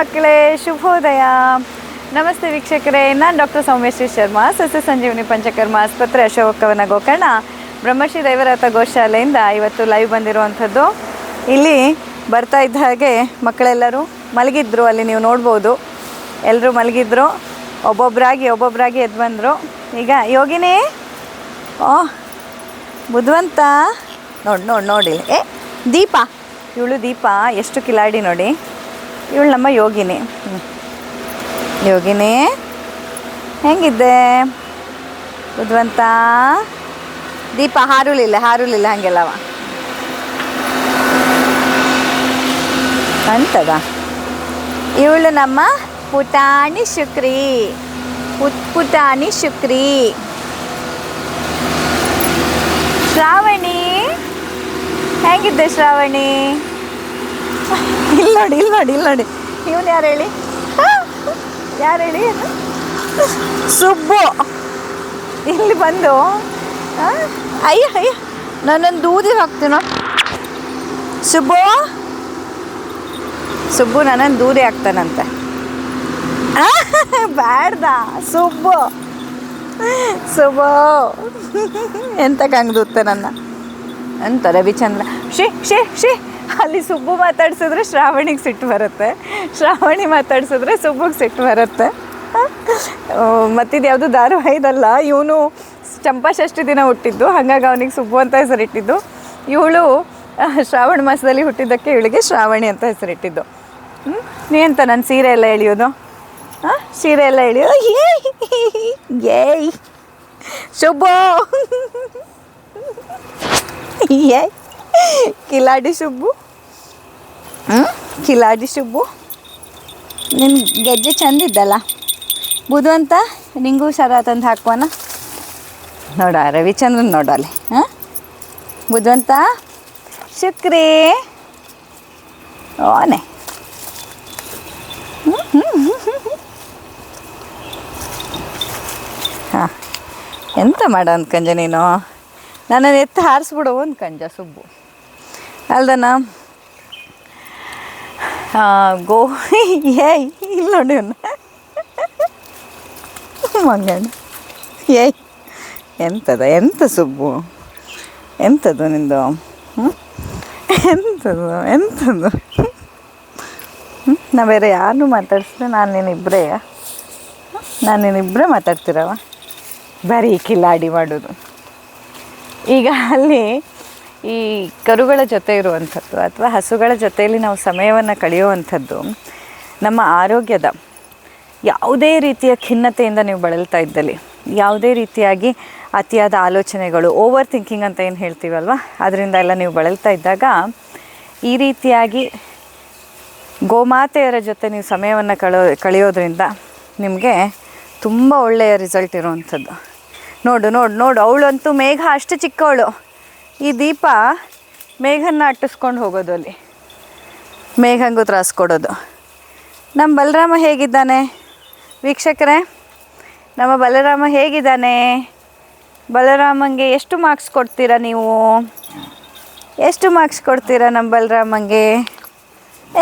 ಮಕ್ಕಳೇ, ಶುಭೋದಯ. ನಮಸ್ತೆ ವೀಕ್ಷಕರೇ, ನಾನು ಡಾಕ್ಟರ್ ಸೌಮ್ಯಶ್ರೀ ಶರ್ಮಾ, ಸಸ್ಯ ಸಂಜೀವಿನಿ ಪಂಚಕರ್ಮ ಆಸ್ಪತ್ರೆ ಅಶೋಕವನ ಗೋಕರ್ಣ, ಬ್ರಹ್ಮಶ್ರೀ ದೈವರಥ ಗೋಶಾಲೆಯಿಂದ ಇವತ್ತು ಲೈವ್ ಬಂದಿರುವಂಥದ್ದು. ಇಲ್ಲಿ ಬರ್ತಾ ಇದ್ದ ಹಾಗೆ ಮಕ್ಕಳೆಲ್ಲರೂ ಮಲಗಿದ್ರು, ಅಲ್ಲಿ ನೀವು ನೋಡ್ಬೋದು. ಎಲ್ಲರೂ ಮಲಗಿದ್ರು ಒಬ್ಬೊಬ್ಬರಾಗಿ ಒಬ್ಬೊಬ್ಬರಾಗಿ ಎದ್ದು ಬಂದರು. ಈಗ ಯೋಗಿನಿ? ಓಹ್ ಬುದ್ಧವಂತ ನೋಡಿ ನೋಡಿ ನೋಡಿ ಏ, ದೀಪ. ಇವಳು ದೀಪ, ಎಷ್ಟು ಕಿಲಾಡಿ ನೋಡಿ. ಇವಳು ನಮ್ಮ ಯೋಗಿನಿ. ಯೋಗಿನಿ? ಹೆಂಗಿದ್ದೆ ಬುದ್ಧವಂತ? ದೀಪ ಹಾರುಲಿಲ್ಲ ಹಾರುಲಿಲ್ಲ ಹಂಗೆಲ್ಲವ ಅಂತದ? ಇವಳು ನಮ್ಮ ಪುಟಾಣಿ ಶುಕ್ರಿ. ಪುಟ್, ಪುಟಾಣಿ ಶುಕ್ರಿ. ಶ್ರಾವಣಿ? ಹೇಗಿದ್ದೆ ಶ್ರಾವಣಿ? ಇಲ್ಲಿ ನೋಡಿ ಇಲ್ಲಿ ನೋಡಿ ಇಲ್ಲಿ ನೋಡಿ. ಇವನು ಯಾರು ಹೇಳಿ? ಯಾರು ಹೇಳಿ? ಸುಬ್ಬು. ಇಲ್ಲಿ ಬಂದು ಅಯ್ಯ ಅಯ್ಯ. ನಾನೊಂದು ದೂದಿ ಹಾಕ್ತೀನೋ? ಸುಬ್ಬು? ಸುಬ್ಬು ನನ್ನನ್ನು ದೂದಿ ಹಾಕ್ತಾನಂತೆ. ಬ್ಯಾಡ್ದ. ಸುಬ್ಬು. ಸುಬ್ಬು. ಎಂತ ಕಂಗ್ದೂತ್ತೆ ನನ್ನ? ಅಂತ ರವಿಚಂದ್ರ. ಶಿ ಶಿ ಶಿ ಅಲ್ಲಿ ಸುಬ್ಬು ಮಾತಾಡ್ಸಿದ್ರೆ ಶ್ರಾವಣಿಗೆ ಸಿಟ್ಟು ಬರುತ್ತೆ. ಶ್ರಾವಣಿ ಮಾತಾಡ್ಸಿದ್ರೆ ಸುಬ್ಬುಗೆ ಸಿಟ್ಟು ಬರುತ್ತೆ. ಮತ್ತಿದು ಯಾವುದು ಧಾರಾವಾಹಿದಲ್ಲ, ಇವನು ಚಂಪಾಷಷ್ಟಿ ದಿನ ಹುಟ್ಟಿದ್ದು, ಹಾಗಾಗಿ ಅವನಿಗೆ ಸುಬ್ಬು ಅಂತ ಹೆಸರಿಟ್ಟಿದ್ದು. ಇವಳು ಶ್ರಾವಣ ಮಾಸದಲ್ಲಿ ಹುಟ್ಟಿದ್ದಕ್ಕೆ ಇವಳಿಗೆ ಶ್ರಾವಣಿ ಅಂತ ಹೆಸರಿಟ್ಟಿದ್ದು. ಹ್ಞೂ ನೀ ಅಂತ ನಾನು ಸೀರೆ ಎಲ್ಲ ಎಳೆಯೋದು? ಹಾಂ? ಸೀರೆ ಎಲ್ಲ ಎಳೆಯೋದು ಏಯ್! ಏಯ್! ಶುಭೋ ಏ ಕಿಲಾಡಿ ಸುಬ್ಬು. ಹ್ಞೂ ಕಿಲಾಡಿ ಸುಬ್ಬು. ನಿನ್ನ ಗೆಜ್ಜೆ ಚಂದಿದ್ದಲ್ಲ ಬುಧವಂತ ನಿಂಗೂ ಸರ ತಂದು ಹಾಕುವನ? ನೋಡ ರವಿಚಂದ್ರನ್ ನೋಡಲ್ಲಿ ಹಾಂ ಬುಧವಂತ ಶುಕ್ರಿ. ಓನೆ. ಹಾಂ. ಎಂತ ಮಾಡ ಅಂದ್ಕಂಜ ನೀನು? ನನ್ನನ್ನು ಎತ್ತಿ ಒಂದು ಕಂಜ ಸುಬ್ಬು. ಅಲ್ದನ ಗೋ ಏಯ್ ಇಲ್ಲ ನೋಡಿ ಮಂಗಣ್ಣ ಏಯ್ ಎಂತದ ಎಂಥ ಸುಬ್ಬು? ಎಂಥದ್ದು ನಿಂದು? ಎಂಥದ್ದು ಎಂಥದ್ದು ನಾ ಬೇರೆ ಯಾರನ್ನೂ ಮಾತಾಡಿಸಿದ್ರೆ ನಾನು ನೀನಿಬ್ಬರೇ ನಾನು ನೀನಿಬ್ಬರೇ ಮಾತಾಡ್ತೀರವ? ಬರೀ ಕಿಲಾಡಿ ಮಾಡೋದು. ಈಗ ಅಲ್ಲಿ ಈ ಕರುಗಳ ಜೊತೆ ಇರುವಂಥದ್ದು ಅಥವಾ ಹಸುಗಳ ಜೊತೆಯಲ್ಲಿ ನಾವು ಸಮಯವನ್ನು ಕಳೆಯುವಂಥದ್ದು ನಮ್ಮ ಆರೋಗ್ಯದ ಯಾವುದೇ ರೀತಿಯ ಖಿನ್ನತೆಯಿಂದ ನೀವು ಬಳಲ್ತಾ ಇದ್ದಲ್ಲಿ, ಯಾವುದೇ ರೀತಿಯಾಗಿ ಅತಿಯಾದ ಆಲೋಚನೆಗಳು ಓವರ್ ಥಿಂಕಿಂಗ್ ಅಂತ ಏನು ಹೇಳ್ತೀವಲ್ವ? ಅದರಿಂದ ಎಲ್ಲ ನೀವು ಬಳಲ್ತಾ ಇದ್ದಾಗ ಈ ರೀತಿಯಾಗಿ ಗೋಮಾತೆಯರ ಜೊತೆ ನೀವು ಸಮಯವನ್ನು ಕಳೋ ಕಳೆಯೋದ್ರಿಂದ ನಿಮಗೆ ತುಂಬ ಒಳ್ಳೆಯ ರಿಸಲ್ಟ್ ಇರುವಂಥದ್ದು. ನೋಡು ನೋಡು ನೋಡು. ಅವಳಂತೂ ಮೇಘ ಅಷ್ಟು ಚಿಕ್ಕವಳು. ಈ ದೀಪ ಮೇಘನ್ನ ಅಟ್ಟಿಸ್ಕೊಂಡು ಹೋಗೋದು ಅಲ್ಲಿ. ಮೇಘಂಗೂ ತ್ರಾಸು ಕೊಡೋದು. ನಮ್ಮ ಬಲರಾಮ ಹೇಗಿದ್ದಾನೆ? ವೀಕ್ಷಕರೇ, ನಮ್ಮ ಬಲರಾಮ ಹೇಗಿದ್ದಾನೆ? ಬಲರಾಮಂಗೆ ಎಷ್ಟು ಮಾರ್ಕ್ಸ್ ಕೊಡ್ತೀರಾ ನೀವು? ಎಷ್ಟು ಮಾರ್ಕ್ಸ್ ಕೊಡ್ತೀರಾ ನಮ್ಮ ಬಲರಾಮಂಗೆ?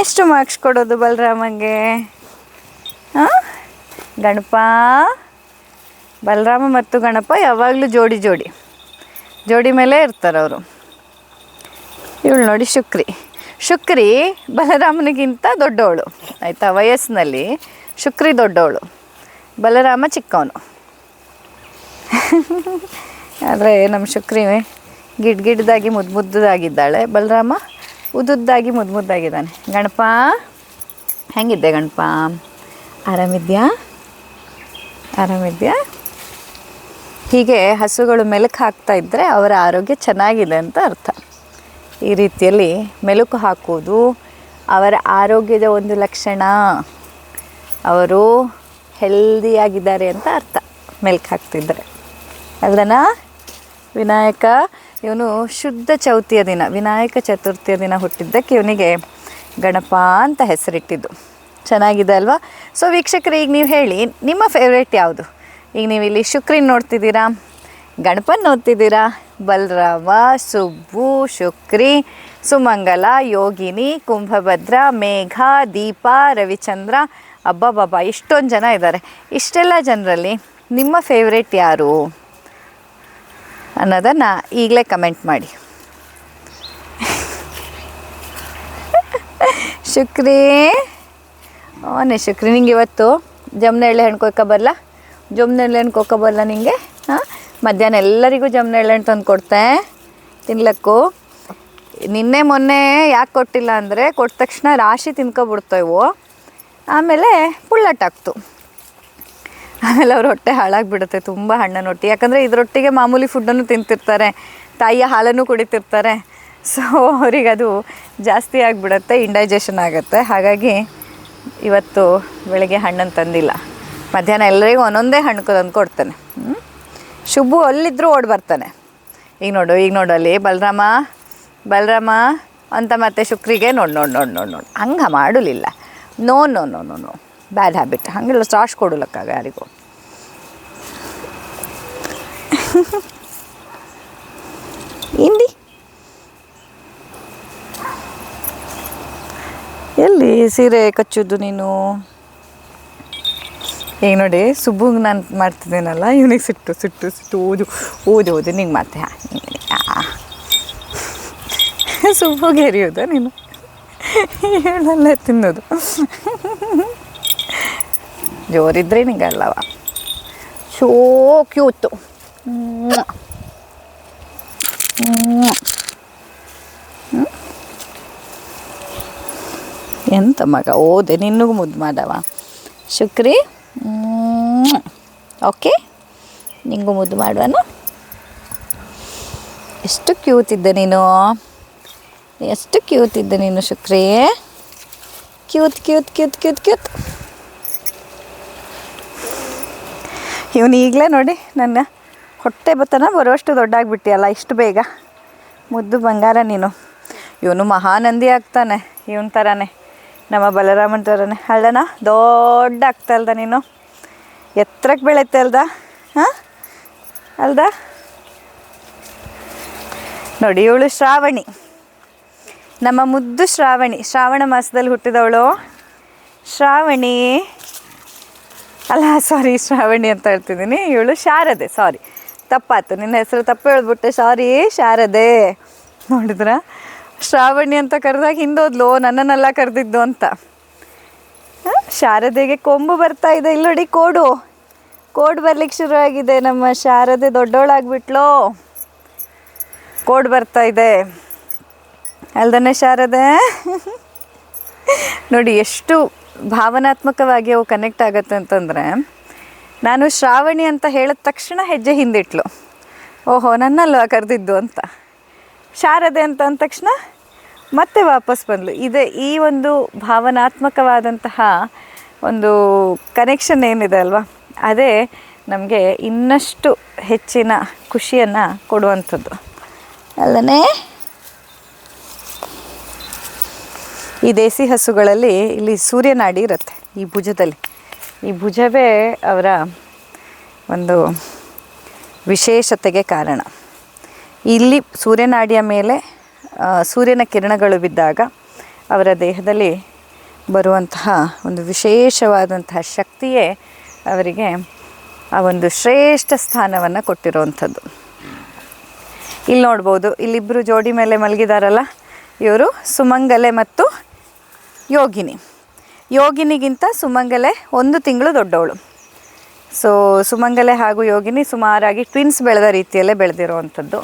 ಎಷ್ಟು ಮಾರ್ಕ್ಸ್ ಕೊಡೋದು ಬಲರಾಮಂಗೆ? ಹಾಂ ಗಣಪ? ಬಲರಾಮ ಮತ್ತು ಗಣಪ ಯಾವಾಗಲೂ ಜೋಡಿ ಜೋಡಿ ಜೋಡಿ ಮೇಲೆ ಇರ್ತಾರೆ ಅವರು. ಇವಳು ನೋಡಿ ಶುಕ್ರಿ. ಶುಕ್ರಿ ಬಲರಾಮನಿಗಿಂತ ದೊಡ್ಡವಳು, ಆಯಿತಾ? ವಯಸ್ಸಿನಲ್ಲಿ ಶುಕ್ರಿ ದೊಡ್ಡವಳು, ಬಲರಾಮ ಚಿಕ್ಕವನು. ಆದರೆ ನಮ್ಮ ಶುಕ್ರಿ ಗಿಡ್ ಗಿಡ್ದಾಗಿ ಮುದ್ದು ಮುದ್ದದಾಗಿದ್ದಾಳೆ. ಬಲರಾಮ ಉದ್ದುದ್ದಾಗಿ ಮುದ್ದು ಮುದ್ದಾಗಿದ್ದಾನೆ. ಗಣಪ, ಹೆಂಗಿದ್ದೆ ಗಣಪ? ಆರಾಮಿದ್ಯಾ? ಆರಾಮಿದ್ಯಾ? ಹೀಗೆ ಹಸುಗಳು ಮೆಲುಕು ಹಾಕ್ತಾ ಇದ್ದರೆ ಅವರ ಆರೋಗ್ಯ ಚೆನ್ನಾಗಿದೆ ಅಂತ ಅರ್ಥ. ಈ ರೀತಿಯಲ್ಲಿ ಮೆಲುಕು ಹಾಕುವುದು ಅವರ ಆರೋಗ್ಯದ ಒಂದು ಲಕ್ಷಣ. ಅವರು ಹೆಲ್ದಿಯಾಗಿದ್ದಾರೆ ಅಂತ ಅರ್ಥ. ಮೆಲ್ಕು ಹಾಕ್ತಿದ್ದಾರೆ ಅಲ್ದನ ವಿನಾಯಕ, ಇವನು ಶುದ್ಧ ಚೌತಿಯ ದಿನ, ವಿನಾಯಕ ಚತುರ್ಥಿಯ ದಿನ ಹುಟ್ಟಿದ್ದಕ್ಕೆ ಇವನಿಗೆ ಗಣಪ ಅಂತ ಹೆಸರಿಟ್ಟಿದ್ದು. ಚೆನ್ನಾಗಿದೆ ಅಲ್ವಾ? ಸೊ ವೀಕ್ಷಕರು, ಈಗ ನೀವು ಹೇಳಿ, ನಿಮ್ಮ ಫೇವ್ರೇಟ್ ಯಾವುದು? ಈಗ ನೀವು ಇಲ್ಲಿ ಶುಕ್ರಿನ ನೋಡ್ತಿದ್ದೀರಾ? ಗಣಪನ್ ನೋಡ್ತಿದ್ದೀರಾ? ಬಲರಾಮ, ಸುಬ್ಬು, ಶುಕ್ರಿ, ಸುಮಂಗಲ, ಯೋಗಿನಿ, ಕುಂಭಭದ್ರ, ಮೇಘ, ದೀಪ, ರವಿಚಂದ್ರ, ಅಬ್ಬಬ್ಬಬ್ಬ, ಇಷ್ಟೊಂದು ಜನ ಇದ್ದಾರೆ. ಇಷ್ಟೆಲ್ಲ ಜನರಲ್ಲಿ ನಿಮ್ಮ ಫೇವ್ರೇಟ್ ಯಾರು? ಅನ್ನೋದನ್ನು ಈಗಲೇ ಕಮೆಂಟ್ ಮಾಡಿ. ಶುಕ್ರಿ ಓನೇ ಶುಕ್ರಿ, ನಿಂಗೆ ಇವತ್ತು ಜಮ್ನ ಎಳ್ಳೆ ಹಣ್ಣು ಕೊಯ್ಕೊಬರಲ್ಲ ಜಮ್ನ ಎಳ್ಳೆ ಹಣ್ಣು ಕೊಯ್ಕೊಬರಲ್ಲ ನಿಂಗೆ? ಹಾಂ? ಮಧ್ಯಾಹ್ನ ಎಲ್ಲರಿಗೂ ಜಮ್ನ ಎಳ್ಳೆ ಹಣ್ಣು ತಂದು ಕೊಡ್ತೆ. ತಿನ್ಲಕ್ಕು. ನಿನ್ನೆ ಮೊನ್ನೆ ಯಾಕೆ ಕೊಟ್ಟಿಲ್ಲ ಅಂದರೆ ಕೊಟ್ಟ ತಕ್ಷಣ ರಾಶಿ ತಿನ್ಕೊಬಿಡ್ತೇವು ಆಮೇಲೆ ಪುಳ್ಳಟ್ಟಾಗ್ತು ಆಮೇಲೆ ಅವ್ರ ಹೊಟ್ಟೆ ಹಾಳಾಗಿಬಿಡುತ್ತೆ, ತುಂಬ ಹಣ್ಣನ್ನು ರೊಟ್ಟಿ. ಯಾಕಂದರೆ ಇದರೊಟ್ಟಿಗೆ ಮಾಮೂಲಿ ಫುಡ್ಡನ್ನು ತಿಂತಿರ್ತಾರೆ. ತಾಯಿಯ ಹಾಲನ್ನು ಕುಡಿತಿರ್ತಾರೆ. ಸೊ ಅವ್ರಿಗೆ ಅದು ಜಾಸ್ತಿ ಆಗಿಬಿಡುತ್ತೆ ಇಂಡೈಜೆಷನ್ ಆಗುತ್ತೆ. ಹಾಗಾಗಿ ಇವತ್ತು ಬೆಳಗ್ಗೆ ಹಣ್ಣನ್ನು ತಂದಿಲ್ಲ. ಮಧ್ಯಾಹ್ನ ಎಲ್ಲರಿಗೂ ಒಂದೊಂದೇ ಹಣ್ಣು ತಂದು ಕೊಡ್ತಾನೆ. ಹ್ಞೂ ಶುಭು ಅಲ್ಲಿದ್ದರೂ ಓಡಿ ಬರ್ತಾನೆ. ಈಗ ನೋಡು ಈಗ ನೋಡು ಅಲ್ಲಿ. ಬಲರಾಮ ಬಲರಾಮ, ಅಂತ ಮತ್ತೆ ಶುಕ್ರಿಗೆ ನೋಡಿ ನೋಡಿ ನೋಡಿ ನೋಡಿ ನೋಡಿ. ಹಂಗೆ ಮಾಡಲಿಲ್ಲ. No no no no no. Bad habit. ಹಂಗೆಲ್ಲ ಸ್ಟಾಶ್ ಕೊಡಲಕ್ಕಾಗ ಯಾರಿಗೂ. ಹಿಂದಿ ಎಲ್ಲಿ ಸೀರೆ ಕಚ್ಚಿದ್ದು ನೀನು? ಈಗ ನೋಡಿ ಸುಬ್ಬಂಗೆ ನಾನು ಮಾಡ್ತಿದ್ದೇನಲ್ಲ, ಇವನಿಗೆ ಸಿಟ್ಟು ಸಿಟ್ಟು ಸಿಟ್ಟು, ಓದು, ಓದಿ ಓದಿ, ನಿಂಗೆ ಮತ್ತೆ ಸುಬ್ಬುಗೆ ಎರಿಯೋದ ನೀನು. ಹೇಳಲ್ಲ ತಿನ್ನೋದು. ಜೋರಿದ್ರೆ ನಿಂಗಲ್ಲವ ಶೋ ಕ್ಯೂತು. ಎಂತ ಮಗ? ಓದೆ, ನಿನ್ನಗೂ ಮುದ್ದು ಮಾಡವ ಶುಕ್ರಿ? ಓಕೆ ನಿಂಗೂ ಮುದ್ದು ಮಾಡುವನು. ಎಷ್ಟು ಕ್ಯೂಟ್ ಇದ್ದೆ ನೀನು. ಎಷ್ಟು ಕ್ಯೂಟ್ ಇದ್ದೆ ನೀನು ಶುಕ್ರಿ. ಕ್ಯೂತ್ ಕ್ಯೂತ್ ಕ್ಯೂತ್ ಕ್ಯೂತ್ ಕ್ಯೂತ್ ಇವನು ಈಗಲೇ ನೋಡಿ ನನ್ನ ಹೊಟ್ಟೆ ಬತ್ತನ ಬರುವಷ್ಟು ದೊಡ್ಡಾಗ್ಬಿಟ್ಟಿಯಲ್ಲ, ಇಷ್ಟು ಬೇಗ. ಮುದ್ದು ಬಂಗಾರ ನೀನು. ಇವನು ಮಹಾನಂದಿ ಆಗ್ತಾನೆ, ಇವನ ಥರನೇ ನಮ್ಮ ಬಲರಾಮನ ಥರನೇ ಅಲ್ಲನ ದೊಡ್ಡ ಆಗ್ತಾ ಅಲ್ದ ನೀನು. ಎತ್ತರಕ್ಕೆ ಬೆಳೆಯುತ್ತೆ ಅಲ್ದ? ಹಾಂ? ಅಲ್ದ? ನೋಡಿ, ಇವಳು ಶ್ರಾವಣಿ. ನಮ್ಮ ಮುದ್ದು ಶ್ರಾವಣಿ. ಶ್ರಾವಣ ಮಾಸದಲ್ಲಿ ಹುಟ್ಟಿದವಳು ಶ್ರಾವಣಿ. ಅಲ್ಲ ಸಾರಿ ಶ್ರಾವಣಿ ಅಂತ ಹೇಳ್ತಿದ್ದೀನಿ. ಇವಳು ಶಾರದೆ ಸಾರಿ ತಪ್ಪಾಯ್ತು. ನಿನ್ನ ಹೆಸರು ತಪ್ಪು ಹೇಳ್ಬಿಟ್ಟೆ. ಸಾರಿ ಶಾರದೆ. ನೋಡಿದ್ರ? ಶ್ರಾವಣಿ ಅಂತ ಕರೆದಾಗ ಹಿಂದೋದ್ಲು ನನ್ನನ್ನೆಲ್ಲ ಕರೆದಿದ್ದು ಅಂತ? ಶಾರದೆಗೆ ಕೊಂಬು ಬರ್ತಾ ಇದೆ. ಇಲ್ಲೋಡಿ ಕೋಡು. ಕೋಡ್ ಬರ್ಲಿಕ್ಕೆ ಶುರು ಆಗಿದೆ ನಮ್ಮ ಶಾರದೆ ದೊಡ್ಡೋಳಾಗ್ಬಿಟ್ಲೋ. ಕೋಡ್ ಬರ್ತಾ ಇದೆ. ಅಲ್ದನೆ ಶಾರದೆ? ನೋಡಿ, ಎಷ್ಟು ಭಾವನಾತ್ಮಕವಾಗಿ ಅವು ಕನೆಕ್ಟ್ ಆಗುತ್ತೆ ಅಂತಂದರೆ, ನಾನು ಶ್ರಾವಣಿ ಅಂತ ಹೇಳಿದ ತಕ್ಷಣ ಹೆಜ್ಜೆ ಹಿಂದಿಟ್ಲು. ಓಹೋ, ನನ್ನಲ್ವಾ ಕರೆದಿದ್ದು ಅಂತ. ಶಾರದೆ ಅಂತ ಅಂದ ತಕ್ಷಣ ಮತ್ತೆ ವಾಪಸ್ ಬಂದ್ಲು. ಇದೆ ಈ ಒಂದು ಭಾವನಾತ್ಮಕವಾದಂತಹ ಒಂದು ಕನೆಕ್ಷನ್ ಏನಿದೆ ಅಲ್ವಾ? ಅದೇ ನಮಗೆ ಇನ್ನಷ್ಟು ಹೆಚ್ಚಿನ ಖುಷಿಯನ್ನು ಕೊಡುವಂಥದ್ದು. ಅಲ್ಲನೇ ಈ ದೇಸಿ ಹಸುಗಳಲ್ಲಿ ಇಲ್ಲಿ ಸೂರ್ಯನಾಡಿ ಇರುತ್ತೆ ಈ ಭುಜದಲ್ಲಿ. ಈ ಭುಜವೇ ಅವರ ಒಂದು ವಿಶೇಷತೆಗೆ ಕಾರಣ. ಇಲ್ಲಿ ಸೂರ್ಯನಾಡಿಯ ಮೇಲೆ ಸೂರ್ಯನ ಕಿರಣಗಳು ಬಿದ್ದಾಗ ಅವರ ದೇಹದಲ್ಲಿ ಬರುವಂತಹ ಒಂದು ವಿಶೇಷವಾದಂತಹ ಶಕ್ತಿಯೇ ಅವರಿಗೆ ಆ ಒಂದು ಶ್ರೇಷ್ಠ ಸ್ಥಾನವನ್ನು ಕೊಟ್ಟಿರುವಂಥದ್ದು. ಇಲ್ಲಿ ನೋಡ್ಬೋದು ಇಲ್ಲಿಬ್ಬರು ಜೋಡಿ ಮೇಲೆ ಮಲಗಿದಾರಲ್ಲ, ಇವರು ಸುಮಂಗಲೆ ಮತ್ತು ಯೋಗಿನಿ. ಯೋಗಿನಿಗಿಂತ ಸುಮಂಗಲೆ ಒಂದು ತಿಂಗಳು ದೊಡ್ಡವಳು. ಸೊ ಸುಮಂಗಲೆ ಹಾಗೂ ಯೋಗಿನಿ ಸುಮಾರಾಗಿ ಟ್ವಿನ್ಸ್ ಬೆಳೆದ ರೀತಿಯಲ್ಲೇ ಬೆಳೆದಿರುವಂಥದ್ದು.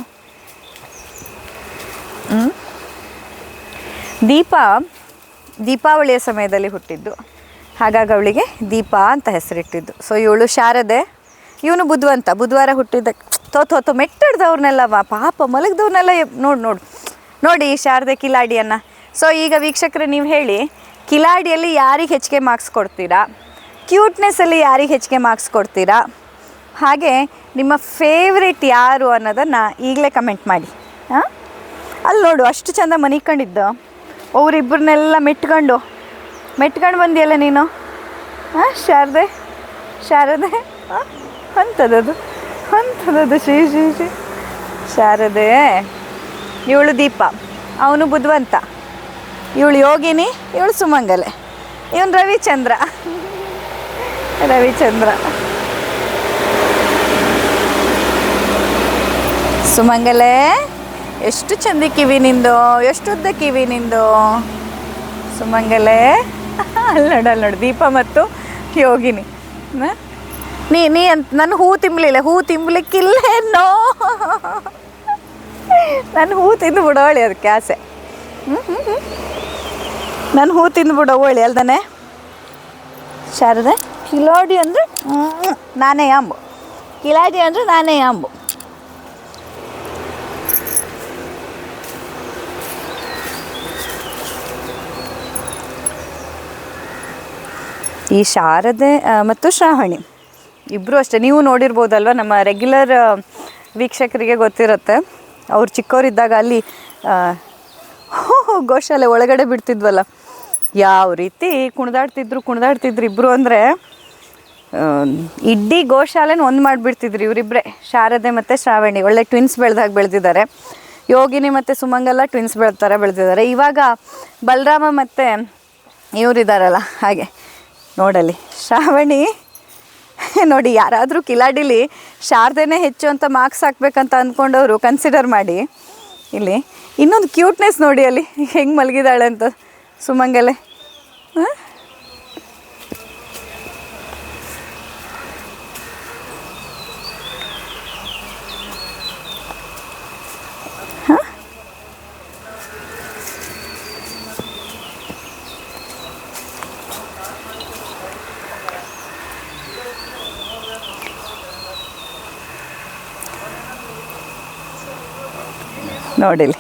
ದೀಪ, ದೀಪಾವಳಿಯ ಸಮಯದಲ್ಲಿ ಹುಟ್ಟಿದ್ದು. ಹಾಗಾಗಿ ಅವಳಿಗೆ ದೀಪ ಅಂತ ಹೆಸರಿಟ್ಟಿದ್ದು. ಸೊ ಇವಳು ಶಾರದೆ, ಇವನು ಬುದ್ಧವಂತ ಬುಧವಾರ ಹುಟ್ಟಿದ್ದ, ತೋ ತೋ ತೋ ವಾ, ಪಾಪ ಮಲಗ್ದವ್ರನ್ನೆಲ್ಲ ನೋಡಿ, ನೋಡು. ನೋಡಿ ಶಾರದೆ ಕಿಲಾಡಿಯನ್ನು. ಸೊ ಈಗ ವೀಕ್ಷಕರು, ನೀವು ಹೇಳಿ, ಕಿಲಾಡಿಯಲ್ಲಿ ಯಾರಿಗೆ ಹೆಚ್ಚಿಗೆ ಮಾರ್ಕ್ಸ್ ಕೊಡ್ತೀರಾ? ಕ್ಯೂಟ್ನೆಸ್ಸಲ್ಲಿ ಯಾರಿಗೆ ಹೆಚ್ಚಿಗೆ ಮಾರ್ಕ್ಸ್ ಕೊಡ್ತೀರಾ? ಹಾಗೆ ನಿಮ್ಮ ಫೇವ್ರೇಟ್ ಯಾರು ಅನ್ನೋದನ್ನು ಈಗಲೇ ಕಮೆಂಟ್ ಮಾಡಿ. ಹಾಂ? ಅಲ್ಲಿ ನೋಡು, ಅಷ್ಟು ಚಂದ ಮನಿಕೊಂಡಿದ್ದು ಅವರಿಬ್ಬರನ್ನೆಲ್ಲ ಮೆಟ್ಕೊಂಡು. ಮೆಟ್ಕೊಂಡು ಬಂದಿಯಲ್ಲ ನೀನು? ಹಾಂ ಶಾರದೆ? ಶಾರದೆ? ಅಂಥದ್ದು ಅಂಥದ್ದು ಶ್ರೀ ಶ್ರೀ ಶ್ರೀ. ಶಾರದೆ, ಇವಳು ದೀಪ, ಅವನು ಬುದ್ಧವಂತ ಇವಳು ಯೋಗಿನಿ, ಇವಳು ಸುಮಂಗಲೆ. ಇವನು ರವಿಚಂದ್ರ. ರವಿಚಂದ್ರ. ಸುಮಂಗಲೆ? ಎಷ್ಟು ಚಂದ ಕಿವಿ ನಿಂದು, ಎಷ್ಟು ಉದ್ದ ಕಿವಿ ನಿಂದು? ಸುಮಂಗಲೇ? ಅಲ್ಲಿ ನೋಡು ಅಲ್ಲಿ ನೋಡು, ದೀಪ ಮತ್ತು ಯೋಗಿನಿ. ನ? ನೀ ಅಂತ, ನಾನು ಹೂ ತಿಂಬಲಿಲ್ಲ ಹೂ ತಿಂಬಲಿಕ್ಕಿಲ್ಲೇನೋ ನಾನು ಹೂ ತಿಂದು ಬಿಡೋಳಿ ಅದಕ್ಕೆ ಆಸೆ. ನಾನು ಹೂ ತಿಂದು ಬಿಡೋಳಿ ಅಲ್ದಾನೆ? ಶಾರದೆ? ಕಿಲಾಡಿ ಅಂದರೆ ನಾನೇ ಅಂಬು. ಕಿಲಾಡಿ ಅಂದರೆ ನಾನೇ ಅಂಬು. ಈ ಶಾರದೆ ಮತ್ತು ಶ್ರಾವಣಿ. ಇಬ್ಬರು ಅಷ್ಟೇ. ನೀವು ನೋಡಿರ್ಬೋದಲ್ವ, ನಮ್ಮ ರೆಗ್ಯುಲರ್ ವೀಕ್ಷಕರಿಗೆ ಗೊತ್ತಿರುತ್ತೆ. ಅವ್ರು ಚಿಕ್ಕವರಿದ್ದಾಗ ಅಲ್ಲಿ ಗೋಶಾಲೆ ಒಳಗಡೆ ಬಿಡ್ತಿದ್ವಲ್ಲ. ಯಾವ ರೀತಿ ಕುಣಿದಾಡ್ತಿದ್ರು ಕುಣಿದಾಡ್ತಿದ್ರು ಇಬ್ಬರು ಅಂದರೆ ಇಡೀ ಗೋಶಾಲೆನ ಒಂದು ಮಾಡಿಬಿಡ್ತಿದ್ರು ಇವರಿಬ್ಬರೇ ಶಾರದೆ ಮತ್ತು ಶ್ರಾವಣಿ. ಒಳ್ಳೆ ಟ್ವಿನ್ಸ್ ಬೆಳೆದಾಗ ಬೆಳೆದಿದ್ದಾರೆ. ಯೋಗಿನಿ ಮತ್ತು ಸುಮಂಗಲ ಟ್ವಿನ್ಸ್ ಬೆಳ್ತಾರೆ, ಬೆಳೆದಿದ್ದಾರೆ. ಇವಾಗ ಬಲರಾಮ ಮತ್ತು ಇವರಿದ್ದಾರಲ್ಲ ಹಾಗೆ. ನೋಡಲಿ. ಶ್ರಾವಣಿ, ನೋಡಿ ಯಾರಾದರೂ ಕಿಲಾಡಿಲಿ ಶಾರದೆನೇ ಹೆಚ್ಚು ಅಂತ ಮಾರ್ಕ್ಸ್ ಹಾಕ್ಬೇಕಂತ ಅಂದ್ಕೊಂಡವರು ಕನ್ಸಿಡರ್ ಮಾಡಿ. ಇಲ್ಲಿ ಇನ್ನೊಂದು ಕ್ಯೂಟ್ನೆಸ್ ನೋಡಿ ಅಲ್ಲಿ, ಹೆಂಗೆ ಮಲಗಿದಾಳೆ ಅಂತ ಸುಮಂಗಲೆ. ಹಾಂ? ನೋಡಿಲಿ.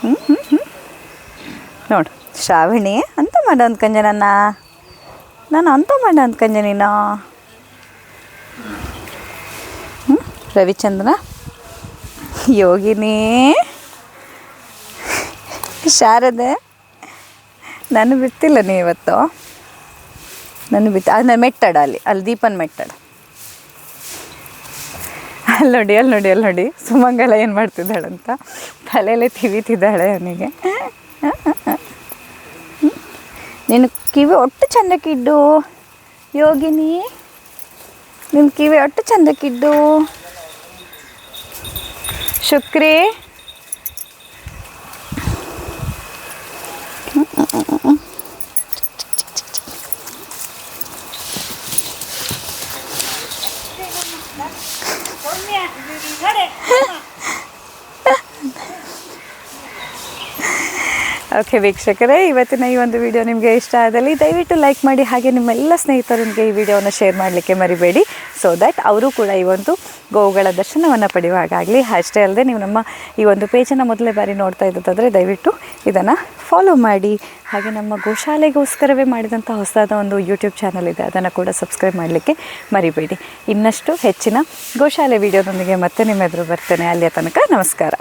ಹ್ಞೂ ಹ್ಞೂ ನೋಡು, ಶ್ರಾವಣಿ ಅಂತ ಮಾಡ ಅಂದ್ಕಂಜೆ ನಾನು ಅಂತ ಮಾಡ ಅಂದ್ಕಂಜೆ ನೀನು. ಹ್ಞೂ ರವಿಚಂದ್ರ ಯೋಗಿನಿ. ಶಾರದೆ. ನಾನು ಬಿಡ್ತಿಲ್ಲ ನೀ ಇವತ್ತು. ನಾನು ಬಿತ್ತು ಅದನ್ನ ನಾನು ಮೆಟ್ಟಡ ಅಲ್ಲಿ ಅಲ್ಲಿ ದೀಪನ್ ಮೆಟ್ಟಡ. ಅಲ್ಲಿ ನೋಡಿ ಅಲ್ಲಿ ನೋಡಿ ಅಲ್ಲಿ ನೋಡಿ. ಸುಮಂಗಲ ಏನು ಮಾಡ್ತಿದ್ದಾಳಂತ? ತಲೆಯಲ್ಲೇ ತಿವಿತಿದ್ದಾಳೆ ಅವನಿಗೆ. ನಿನ್ನ ಕಿವಿ ಒಟ್ಟು ಚಂದಕ್ಕಿದ್ದು ಯೋಗಿನಿ. ನಿನ್ನ ಕಿವಿ ಒಟ್ಟು ಚಂದಕ್ಕಿದ್ದು ಶುಕ್ರಿ. ಓಕೆ ವೀಕ್ಷಕರೇ, ಇವತ್ತಿನ ಈ ಒಂದು ವಿಡಿಯೋ ನಿಮಗೆ ಇಷ್ಟ ಆದಲ್ಲಿ ದಯವಿಟ್ಟು ಲೈಕ್ ಮಾಡಿ ಹಾಗೆ ನಿಮ್ಮೆಲ್ಲ ಸ್ನೇಹಿತರೊಂದಿಗೆ ಈ ವಿಡಿಯೋವನ್ನು ಶೇರ್ ಮಾಡಲಿಕ್ಕೆ ಮರಿಬೇಡಿ. ಸೊ ದ್ಯಾಟ್ ಅವರು ಕೂಡ ಈ ಒಂದು ಗೋವುಗಳ ದರ್ಶನವನ್ನು ಪಡೆಯುವಾಗಲಿ ಅಷ್ಟೇ ಅಲ್ಲದೆ ನೀವು ನಮ್ಮ ಈ ಒಂದು ಪೇಜನ್ನು ಮೊದಲೇ ಬಾರಿ ನೋಡ್ತಾ ಇದ್ದದಾದರೆ ದಯವಿಟ್ಟು ಇದನ್ನು ಫಾಲೋ ಮಾಡಿ. ಹಾಗೆ ನಮ್ಮ ಗೋಶಾಲೆಗೋಸ್ಕರವೇ ಮಾಡಿದಂಥ ಹೊಸದಾದ ಒಂದು ಯೂಟ್ಯೂಬ್ ಚಾನಲ್ ಇದೆ, ಅದನ್ನು ಕೂಡ ಸಬ್ಸ್ಕ್ರೈಬ್ ಮಾಡಲಿಕ್ಕೆ ಮರಿಬೇಡಿ. ಇನ್ನಷ್ಟು ಹೆಚ್ಚಿನ ಗೋಶಾಲೆ ವಿಡಿಯೋದೊಂದಿಗೆ ಮತ್ತೆ ನಿಮ್ಮ ಎದುರು ಬರ್ತೇನೆ. ಅಲ್ಲಿಯ ತನಕ ನಮಸ್ಕಾರ.